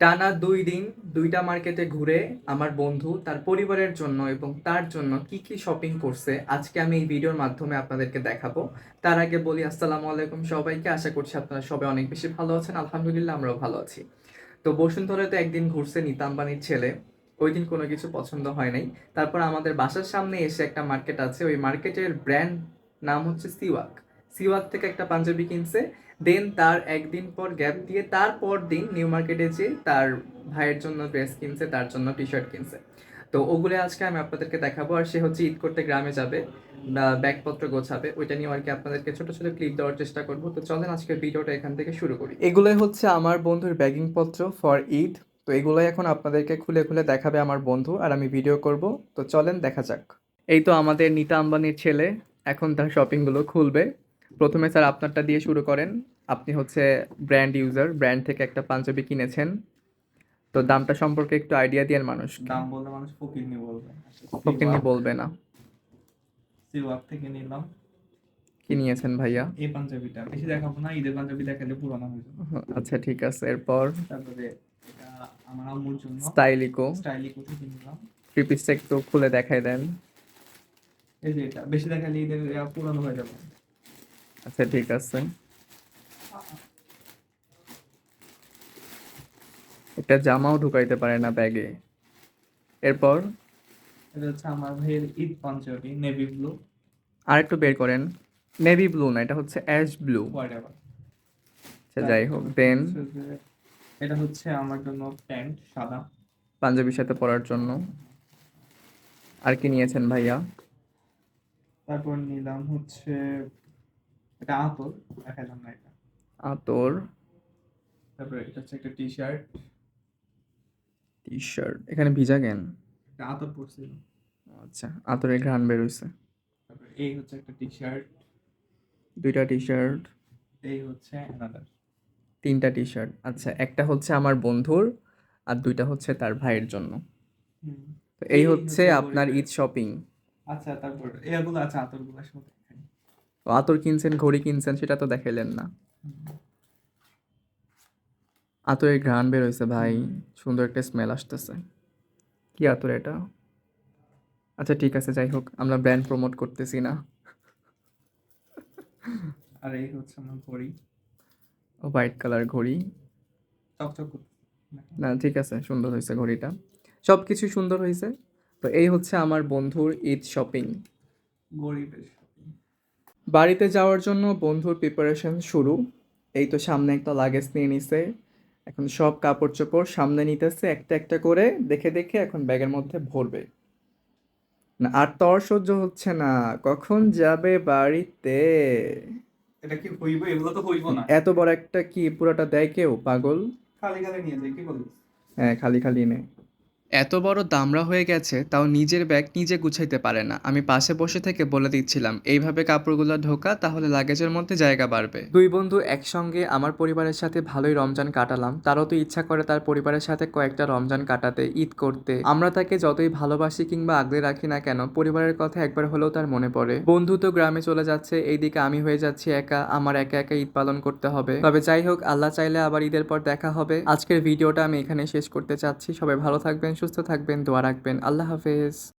টানা দুই দিন দুইটা মার্কেটে ঘুরে আমার বন্ধু, তার পরিবারের জন্য এবং তার জন্য কি কি শপিং করছে, আজকে আমি এই ভিডিওর মাধ্যমে আপনাদেরকে দেখাবো। তার আগে বলি, আসসালামু আলাইকুম সবাইকে। আশা করছি আপনারা সবাই অনেক বেশি ভালো আছেন। আলহামদুলিল্লাহ, আমরাও ভালো আছি। তো বসুন্ধরাতে একদিন ঘুরছে নিতা আম্বানির ছেলে। ওই দিন কোনো কিছু পছন্দ হয় নাই। তারপর আমাদের বাসার সামনে এসে একটা মার্কেট আছে। ওই মার্কেটের ব্র্যান্ড নাম হচ্ছে সিওয়াক। সিওয়াক থেকে একটা পাঞ্জাবি কিনছে। দেন তার একদিন পর গ্যাপ দিয়ে তারপর দিন নিউ মার্কেটে যে তার ভাইয়ের জন্য ড্রেস কিনছে তার জন্য টি শার্ট কিনছে। তো ওগুলো আজকে আমি আপনাদেরকে দেখাবো। আর সে হচ্ছে ঈদ করতে গ্রামে যাবে বা ব্যাগপত্র গোছাবে। ওইটা নিয়ে আর কি আপনাদেরকে ছোট ছোট ক্লিপ দেওয়ার চেষ্টা করব। তো চলেন আজকে ভিডিওটা এখান থেকে শুরু করি। এগুলোই হচ্ছে আমার বন্ধুর ব্যাগিং পত্র ফর ঈদ। তো এগুলোই এখন আপনাদেরকে খুলে খুলে দেখাবে আমার বন্ধু। আর আমি ভিডিও করব। তো চলেন দেখা যাক। এই তো আমাদের নিতা আম্বানির ছেলে। এখন তার শপিংগুলো খুলবে। প্রথমে স্যার আপনারটা দিয়ে শুরু করেন। আপনি হচ্ছে ব্র্যান্ড ইউজার ব্র্যান্ড থেকে একটা পাঞ্জাবি কিনেছেন। তো দামটা সম্পর্কে একটু আইডিয়া দিয়েন মানুষ দাম বললে মানুষ ফকিরনি বলবে। ফকিনি বলবে না। সিওয়াক থেকে নিলাম। কি নিয়েছেন ভাইয়া। এই পাঞ্জাবিটা। বেশি দেখাবো না ঈদের পাঞ্জাবি দেখালে পুরানো হয়ে যাবে। আচ্ছা ঠিক আছে এরপর? তারপরে এটা আমার আম্মুর জন্য। স্টাইলিকো। স্টাইলি কোথা থেকে নিলাম। থ্রি পিসটা একটু খুলে দেখাই দেন। এই যে এটা বেশি দেখালে ঈদের পুরানো হয়ে যাবে। আচ্ছা ঠিক আছে। এটা জামাও ঢুকাইতে পারে না ব্যাগে। এরপর? এটা হচ্ছে আমার ভাইয়ের ঈদ পাঞ্জাবি নেভি ব্লু আর একটু বের করেন। নেভি ব্লু না এটা হচ্ছে অ্যাশ ব্লু আচ্ছা যাই হোক দেন। এটা হচ্ছে আমার জন্য প্যান্ট সাদা। পাঞ্জাবির সাথে পরার জন্য। আর কি নিয়েছেন ভাইয়া? তারপর নিলাম হচ্ছে এটা আতর দেখালাম না এটা। আতর। তারপরে এটা হচ্ছে একটা টি শার্ট টি শার্ট এখানে ভিজা কেন? এটা আতর পরছিল আচ্ছা আতরের ঘ্রাণ বেরোইছে তারপরে এই হচ্ছে একটা টি শার্ট দুইটা টি শার্ট এই হচ্ছে অ্যানাদার তিনটা টি শার্ট আচ্ছা একটা হচ্ছে আমার বন্ধুর আর দুইটা হচ্ছে তার ভাইয়ের জন্য। তো এই হচ্ছে আপনার ঈদ শপিং। আচ্ছা তারপর এগুলো আছে আতরগুলো সাথে আতর কিনছেন ঘড়ি কিনছেন সেটা তো দেখাইলেন না। আতরের ঘ্রাণ বের হয়েছে ভাই। সুন্দর একটা স্মেল আসতেছে। কি আতর এটা? আচ্ছা ঠিক আছে যাই হোক আমরা ব্র্যান্ড প্রমোট করতেছি না। আর এই হচ্ছে আমার ঘড়ি। হোয়াইট কালার ঘড়ি। চকচক না ঠিক আছে সুন্দর হয়েছে ঘড়িটা। সব কিছু সুন্দর হয়েছে তো এই হচ্ছে আমার বন্ধুর ঈদ শপিং ঘড়ি বেশ বাড়িতে যাওয়ার জন্য বন্ধুর প্রিপারেশন শুরু। এই তো সামনে একটা লাগেজ নিয়ে নিছে। এখন সব কাপড় চোপড় সামনে নিতেছে একটা একটা করে দেখে দেখে এখন ব্যাগের মধ্যে ভরবে। না আর তর সহ্য হচ্ছে না। কখন যাবে বাড়িতে? এটা কি হইব? এগুলো তো হইব না। এত বড় একটা কি? পুরোটা দেয় কেউ? পাগল? খালি খালি নিয়ে যাই কি বলিস? হ্যাঁ খালি খালি নে। এত বড় দামড়া হয়ে গেছে, তাও নিজের ব্যাগ নিজে গুছাইতে পারে না। আমি পাশে বসে থেকে বলে দিচ্ছিলাম, এইভাবে কাপড়গুলো ঢোকা, তাহলে লাগেজের মধ্যে জায়গা বাড়বে। দুই বন্ধু একসঙ্গে আমার পরিবারের সাথে ভালোই রমজান কাটালাম। তারও তো ইচ্ছা করে তার পরিবারের সাথে কয়েকটা রমজান কাটাতে, ঈদ করতে। আমরা তাকে যতই ভালোবাসি কিংবা আগলে রাখি না কেন, পরিবারের কথা একবার হলেও তার মনে পড়ে। বন্ধু তো গ্রামে চলে যাচ্ছে, এইদিকে আমি হয়ে যাচ্ছি একা, আমার একা একা ঈদ পালন করতে হবে। তবে যাই হোক, আল্লাহ চাইলে আবার ঈদের পর দেখা হবে। আজকের ভিডিওটা আমি এখানে শেষ করতে চাচ্ছি। সবাই ভালো থাকবেন সুস্থ থাকবেন দোয়া রাখবেন। আল্লাহ হাফেজ।